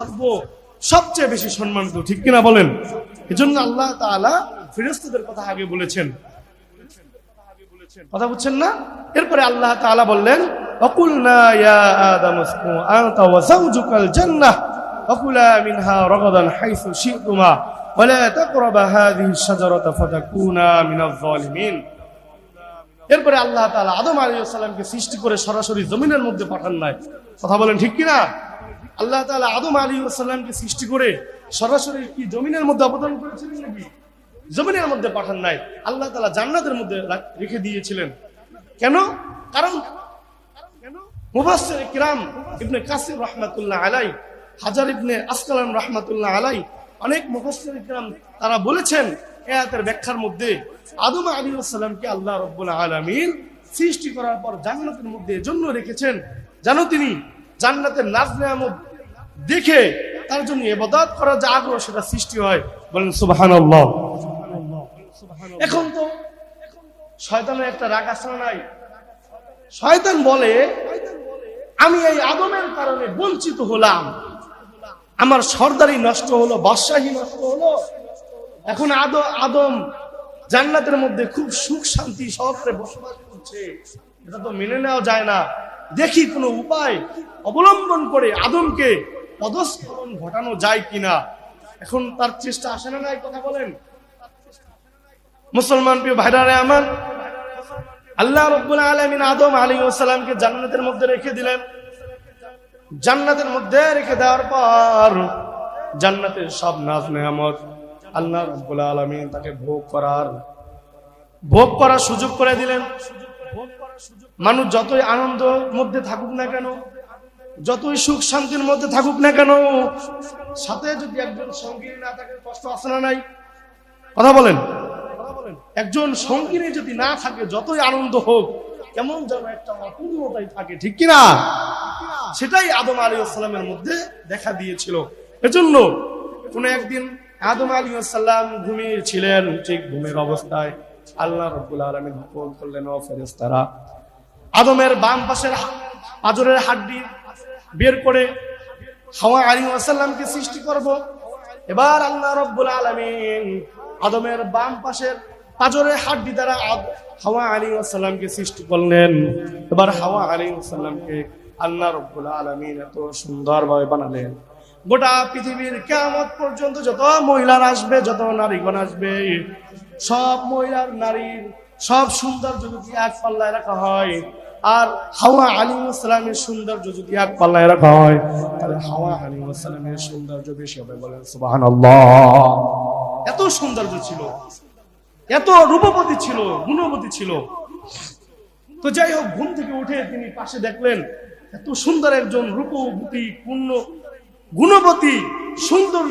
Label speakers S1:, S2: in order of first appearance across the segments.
S1: থাকবো সবচেয়ে বেশি সম্মানিত ঠিক কিনা বলেন এজন্য আল্লাহ তাআলা ফেরেশতাদের কথা আগে বলেছেন কথা বুঝছেন না এরপরে আল্লাহ তাআলা বললেন وقلنا يا آدم اسكن أنت وزوجك الجنة وكلا منها رغدا حيث شئتما ولا تقربا هذه الشجرة فتكونا من الظالمين এরপরে আল্লাহ তাআলা আদম আলাইহিস সালামকে সৃষ্টি করে সরাসরি জমিনের মধ্যে পাঠান নাই কথা বলেন ঠিক কিনা আল্লাহ তালা আদম আলাইহিস সালামকে সৃষ্টি করে সরাসরি কি জমিনের মধ্যে অবদান করেছিলেন নাকি? জমিনের মধ্যে পাঠান নাই। আল্লাহ তালা জান্নাতের মধ্যে রেখে দিয়েছিলেন। কেন? কারণ ইবনে কাসির রাহমাতুল্লাহ আলাই হাজার ইবনে অনেক তারা বলেছেন ব্যাখ্যার মধ্যে আদম সৃষ্টি করার পর জান্নাতের মধ্যে এজন্য রেখেছেন। জানো তিনি? জান্নাতের নাজ নেয়ামত দেখে তার জন্য ইবাদত করার যে আগ্রহ সেটা সৃষ্টি হয়। বলেন, সুবহানাল্লাহ। এখন তো শয়তানের একটা রাগ আসা নাই? শয়তান বলে, আমি এই আদমের কারণে বঞ্চিত হলাম। আমার সর্দারি নষ্ট হলো, বাদশাহী নষ্ট হলো। এখন আদ আদম জান্নাতের মধ্যে খুব সুখ, শান্তি, সহকারে বসবাস করছে। এটা তো মেনে নেওয়া যায় না। দেখি কোনো উপায় অবলম্বন করে আদমকে পদস্খলন ঘটানো যায় কিনা? এখন তার চেষ্টা আসে না নাই কথা বলেন? মুসলমান প্রিয় ভাইরারে আমার, আল্লাহ রব্বুল আলমিন আদম আলী সালামকে জান্নাতের মধ্যে রেখে দিলেন। জান্নাতের মধ্যে রেখে দেওয়ার পর জান্নাতের সব নাজ নেয়ামত আল্লাহ রব্বুল আলমিন তাকে ভোগ করার ভোগ করার সুযোগ করে দিলেন। মানুষ যতই আনন্দ মধ্যে থাকুক না কেন যতই সুখ শান্তির মধ্যে থাকুক না কেন, সাথে যদি একজন সঙ্গী না থাকে, কষ্ট আসে না নাই? কথা বলেন। একজন সঙ্গিনী যদি না থাকে, যতই আনন্দ হোক, কেমন যেন একটা অপূর্ণতাই থাকে, ঠিক কিনা সেটাই আদম আলী আসসালামের মধ্যে দেখা দিয়েছিল। এজন্য কোন একদিন আদম আলী আসসালাম ঘুমিয়ে ছিলেন ঠিক ঘুমের অবস্থায়। আল্লাহ রব্বুল আলমী হুকুম করলেন, ও ফেরেস্তারা আদমের বাম পাশের হা- পাঁজরের হাড্ডি বের করে হাওয়া আলী আসাল্লামকে সৃষ্টি করব। এবার আল্লাহ রব্বুল আলমিন আদমের বাম পাশের পাঁজরের হাড্ডি দ্বারা হাওয়া আলী আসাল্লামকে সৃষ্টি করলেন। এবার হাওয়া আলী আসাল্লামকে আল্লাহ রব্বুল আলমিন এত সুন্দরভাবে বানালেন। গোটা পৃথিবীর কেমত পর্যন্ত যত মহিলার আসবে, যত নারীগণ আসবে, সব মহিলার নারীর সব সৌন্দর্য যদি এক পাল্লায় রাখা হয়? আর হাওয়া আলিম ইসলামের সৌন্দর্য যদি এক পাল্লায় রাখা হয়, তাহলে হাওয়া আলিম ইসলামের সৌন্দর্য বেশি হবে। বলেন সুবাহান এত সৌন্দর্য ছিল, এত রূপবতী ছিল, গুণবতী ছিল। তো যাই হোক, ঘুম থেকে উঠে তিনি পাশে দেখলেন, এত সুন্দর একজন রূপবতী, পূর্ণ, গুণবতী, সুন্দর,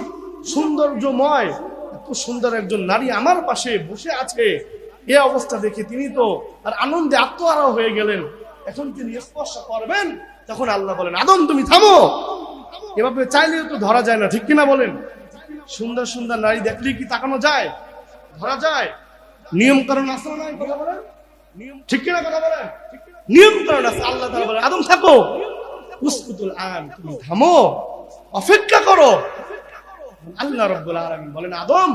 S1: সৌন্দর্যময়, এত সুন্দর একজন নারী আমার পাশে বসে আছে। এ অবস্থা দেখে তিনি তো আর আনন্দে আত্মহারা হয়ে গেলেন। এখন তিনি স্পর্শ করবেন, তখন আল্লাহ বলেন, আদম, তুমি থামো। এভাবে চাইলেও তো ধরা যায় না, ঠিক কিনা বলেন? সুন্দর সুন্দর নারী দেখলে কি তাকানো যায়? ধরা যায়? নিয়ম কারণ না নাই, কথা বলেন? ঠিক কিনা কথা বলেন? নিয়ম কারণ আছে, আল্লাহ তাআলা বলেন, আদম, থাকো। উসকুতুল আন, তুমি থামো, অপেক্ষা করো। আল্লাহ রব্বুল আলামিন বলেন, আদম,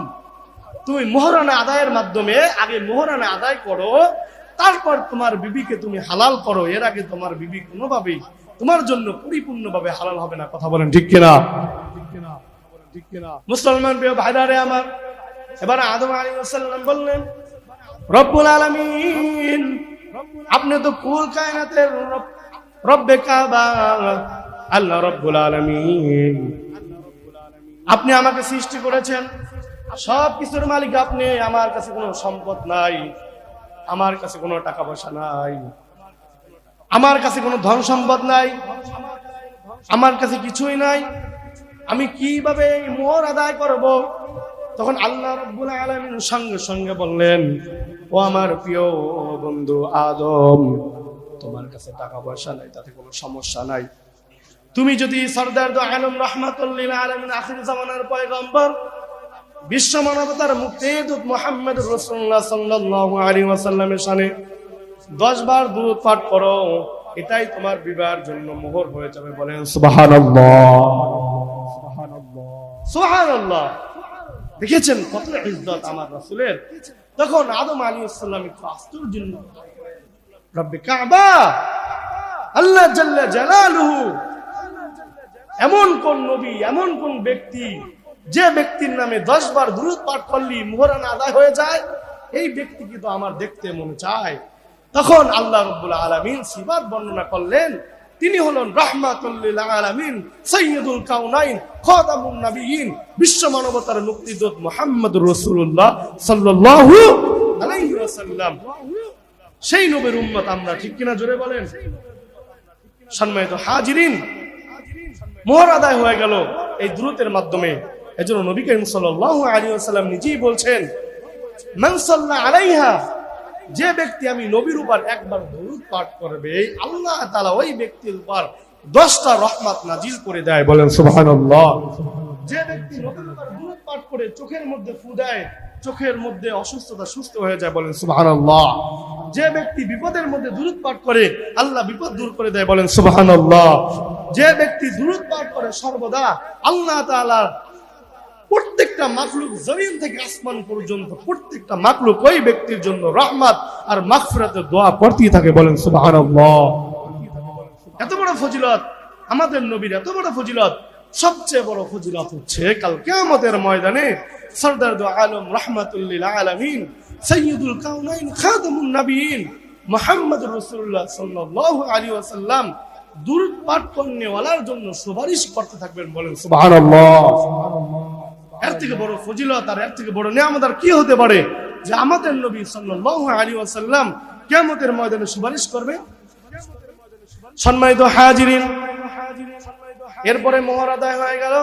S1: তুমি মোহরানা আদায়ের মাধ্যমে আগে মোহরানা আদায় করো তারপর তোমার বিবিকে তুমি হালাল করো, এর আগে তোমার বিবি কোনোভাবেই তোমার জন্য পরিপূর্ণভাবে হালাল হবে না। কথা বলেন ঠিক কিনা? মুসলমান প্রিয় ভাইরারে আমার, এবার আদম আলী সাল্লাম বললেন, রব্বুল আলামিন, আপনি তো কুল কায়নাতের রব- রব্বে কাবা, আল্লাহ রব্বুল আলামিন। আপনি আমাকে সৃষ্টি করেছেন সব কিছুর মালিক আপনি, আমার কাছে কোনো সম্পদ নাই। আমার কাছে কোনো টাকা পয়সা নাই। আমার কাছে কোনো ধন সম্পদ নাই। আমার কাছে কিছুই নাই। আমি কীভাবে মোহর আদায় করব? তখন আল্লাহ রব্বুল আলামিন সঙ্গে সঙ্গে বললেন, ও আমার প্রিয় বন্ধু আদম, তোমার কাছে টাকা পয়সা নাই, তাতে কোনো সমস্যা নাই। তুমি যদি সর্দার আলম রহমাতুল্লিল আলমিন আখির জামানার পয়গম্বর বিশ্ব মানবতার মুক্তিদূত মোহাম্মদ রসুল্লাহ সাল্লাল্লাহু আলাইহি ওয়াসাল্লামের শানে দশ বার দুধ পাঠ করো, এটাই তোমার বিবাহের জন্য মোহর হয়ে যাবে বলেন সুবহানাল্লাহ। দেখেছেন কত ইজ্জত আমার রাসূলের? তখন আদম আলাইহিস সালাম একটু আশ্চর্য রব্বে কাবা, আল্লাহ জাল্লা জালালুহু, এমন কোন নবী, এমন কোন ব্যক্তি যে ব্যক্তির নামে দশ বার দুরুদ পাঠ করলি মোহরান আদায় হয়ে যায়, এই ব্যক্তিকে তো আমার দেখতে মনে চায়। তখন আল্লাহ রব্বুল আলমিন সিবাদ বর্ণনা করলেন, তিনি হলেন রাহমাতুল্লিল কাউনাইন বিশ্ব মানবতার সেই ঠিক কিনা জোরে বলেন? সম্মানিত হাজিরিন, মোহর আদায় হয়ে গেল এই দ্রুতের মাধ্যমে। এজন্য নবী করিম সাল্লাল্লাহু আলাইহি ওয়াসাল্লাম নিজেই বলছেন, মান সাল্লা আলাইহা যে ব্যক্তি আমি নবীর উপর একবার দরুদ পাঠ করবে, আল্লাহ তাআলা ওই ব্যক্তির উপর 10টা রহমত নাজিল করে দেয়। বলেন, সুবহানাল্লাহ। যে ব্যক্তি নবীর উপর দরুদ পাঠ করে চোখের মধ্যে ফু দেয়, চোখের মধ্যে অসুস্থতা সুস্থ হয়ে যায়, বলেন, সুবহানাল্লাহ। যে ব্যক্তি বিপদের মধ্যে দূরত পাঠ করে, আল্লাহ বিপদ দূর করে দেয়, বলেন, সুবহানাল্লাহ। যে ব্যক্তি দূরত পাঠ করে সর্বদা, আল্লাহ তাআলা প্রত্যেকটা মাকলুক জমিন থেকে আসমান পর্যন্ত, প্রত্যেকটা মাকলুক ওই ব্যক্তির জন্য রহমাত আর মাগফিরাতের দোয়া পড়তেই থাকে বলেন এত বড় ফজিলত, আমাদের নবীর এত বড় ফজিলত, সবচেয়ে বড় ফজিলত হচ্ছে কাল কিয়ামতের ময়দানে সরদার দু আলম রহমাতুল্লিল আলামিন সৈয়দুল কাউনাইন খাতামুন নবীন মুহাম্মদ রসুল্লাহ সাল্লাল্লাহু আলাইহি ওয়াসাল্লাম দুরূদ পাঠ করনেওয়ালার জন্য সুপারিশ করতে থাকবেন বলেন সুবহানাল্লাহ। এর থেকে বড় ফজিলত আর এর থেকে বড় নিয়ামত আর কি হতে পারে? যে আমাদের নবী সাল্লাল্লাহু আলাইহি ওয়াসাল্লাম কিয়ামতের ময়দানে সুপারিশ করবে। সম্মানিত হাজিরিন, এরপরে মোহর আদায় হয়ে গেল।